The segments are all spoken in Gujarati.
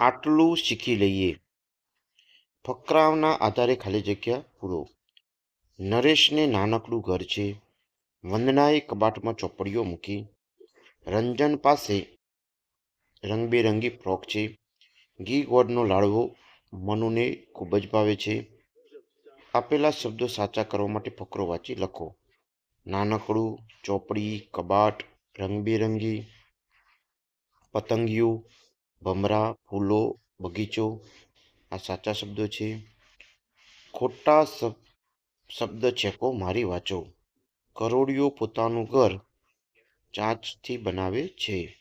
આટલું શીખી લઈએ. ફકરાઓના આધારે ખાલી જગ્યા પૂરો. નરેશને નાનકડું ઘર છે. વંદનાએ કબાટમાં ચોપડીઓ મૂકી. રંજન પાસે રંગબેરંગી ફ્રોક છે. ઘી ગોળનો લાડવો મનુને ખૂબ જ ભાવે છે. આપેલા શબ્દો સાચા કરવા માટે ફકરો વાંચી લખો. નાનકડું, ચોપડી, કબાટ, રંગબેરંગી, પતંગિયું ભમરા, ફૂલો, બગીચો, આ સાચા શબ્દો છે. ખોટા શબ- શબ્દ છેકો મારી વાંચો. કરોડિયો પોતાનું ઘર ચાંચથી બનાવે છે.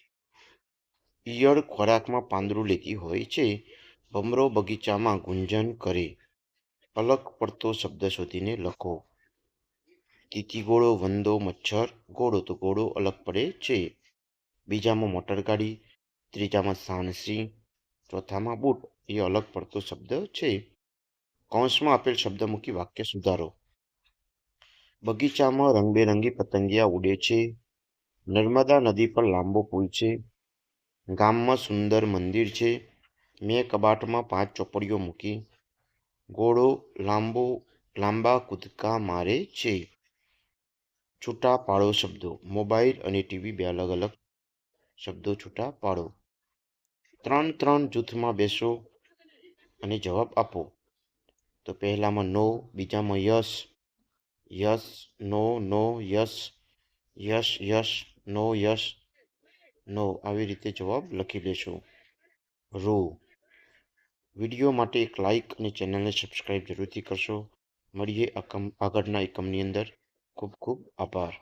ઈયળ ખોરાકમાં પાંદડું લેતી હોય છે. ભમરો બગીચામાં ગુંજન કરે. અલગ પડતો શબ્દ શોધીને લખો. તીતી ગોળો વંદો, મચ્છર, ઘોડો તો ઘોડો અલગ પડે છે. બીજામાં મોટરગાડી ત્રીજામાં સાણસી ચોથામાં બૂટ. એ અલગ પડતો શબ્દ છે. કૌંસમાં આપેલ શબ્દ મૂકી વાક્ય સુધારો. બગીચામાં રંગબેરંગી પતંગિયા ઉડે છે. નર્મદા નદી પર લાંબો પુલ છે. ગામમાં સુંદર મંદિર છે. મેં કબાટમાં પાંચ ચોપડીઓ મૂકી. ઘોડો લાંબો, લાંબા કૂદકા મારે છે. છૂટા પાડો શબ્દો. મોબાઈલ અને ટીવી બે અલગ અલગ શબ્દો છૂટા પાડો. ત્રણ ત્રણ જૂથમાં બેસો અને જવાબ આપો. તો પહેલામાં નો, બીજામાં yes yes no no yes yes yes no yes no. આવી રીતે જવાબ લખી લેશો. રો. વીડિયો માટે એક લાઈક અને ચેનલને સબસ્ક્રાઈબ જરૂરથી કરશો. મળીએ આગળના એકમની અંદર. ખૂબ ખૂબ આભાર.